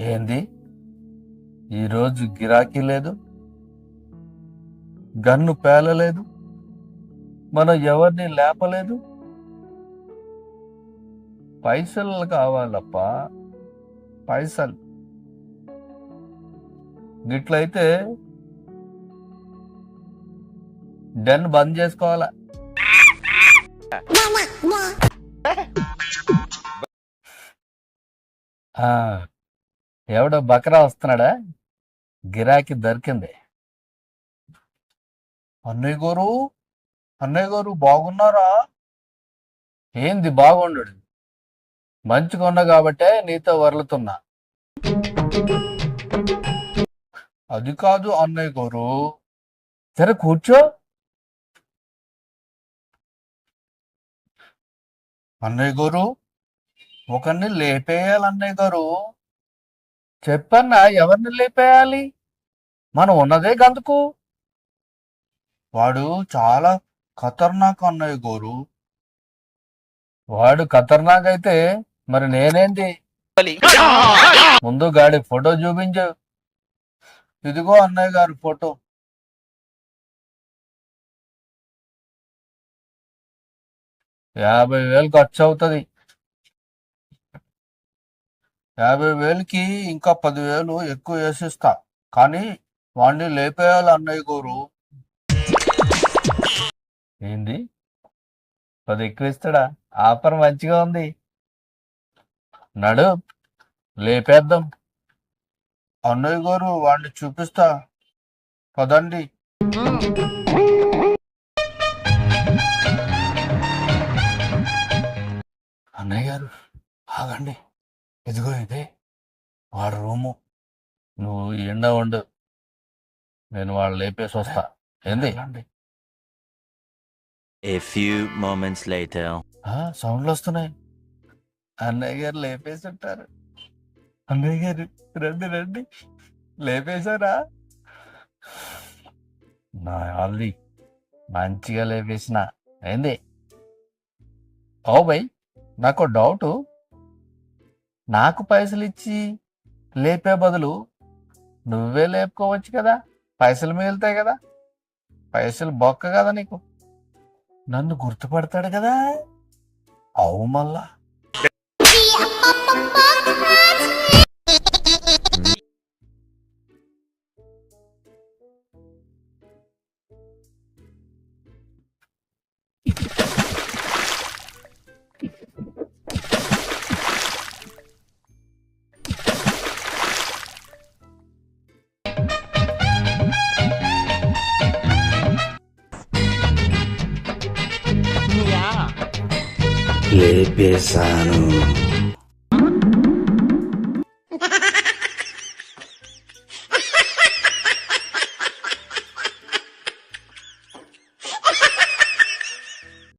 ఏంది? ఈరోజు గిరాకీ లేదు? గన్ను పేలలేదు? మనం ఎవరిని లేపలేదు? పైసలు కావాలప్పా. పైసలు. గిట్లయితే డన్ బంద్ చేసుకోవాలా? ఎవడో బకరా వస్తున్నాడా? గిరాకీ దొరికింది. అన్నయ్య గారు అన్నయ్య గారు బాగున్నారా? ఏంది బాగుండడు మంచిగా ఉన్నా కాబట్టే నీతో వరలుతున్నా. అది కాదు అన్నయ్య గారు. సరే కూర్చో. అన్నయ్య గారు ఒకరిని లేపేయాలన్నయ్య గారు చెప్పన్న ఎవరిని లేపేయాలి? మనం ఉన్నదే గందుకు? వాడు చాలా ఖతర్నాక్ అన్నయ్య గారు వాడు ఖతర్నాక్ అయితే మరి నేనేంటి? ముందు గాడి ఫోటో చూపించు. ఇదిగో అన్నయ్య గారి ఫోటో. యాభై వేలు ఖర్చు అవుతుంది యాభై వేలకి ఇంకా పదివేలు ఎక్కువ వేసిస్తా. కానీ వాడిని లేపేయాలి అన్నయ్య గారు. ఏంది? పది ఎక్కువ ఇస్తాడా? ఆఫర్ మంచిగా ఉంది. నడు లేపేద్దాం. అన్నయ్య గారు వాడిని చూపిస్తా. పదండి. అన్నయ్య గారు ఆగండి. ఇదిగో ఇదే వాడు రూము. నువ్వు ఎండ ఉండు. నేను వాళ్ళు లేపేసి వస్తా. ఏంది? A few moments later. ఆ, సౌండ్లు వస్తున్నాయి. అన్నయ్య గారు లేపేసి ఉంటారు. అన్నయ్య గారు రండి రండి. లేపేశారా? నా ఆల్ది మంచిగా లేపేసిన. ఏంది? ఓ బై నాకు డౌట్. నాకు పైసలు ఇచ్చి లేపే బదులు నువ్వే లేపుకోవచ్చు కదా. పైసలు మిగులుతాయి కదా. పైసలు బొక్క కదా నీకు. నన్ను గుర్తుపడతాడు కదా. అవు మళ్ళా. లేపేశాను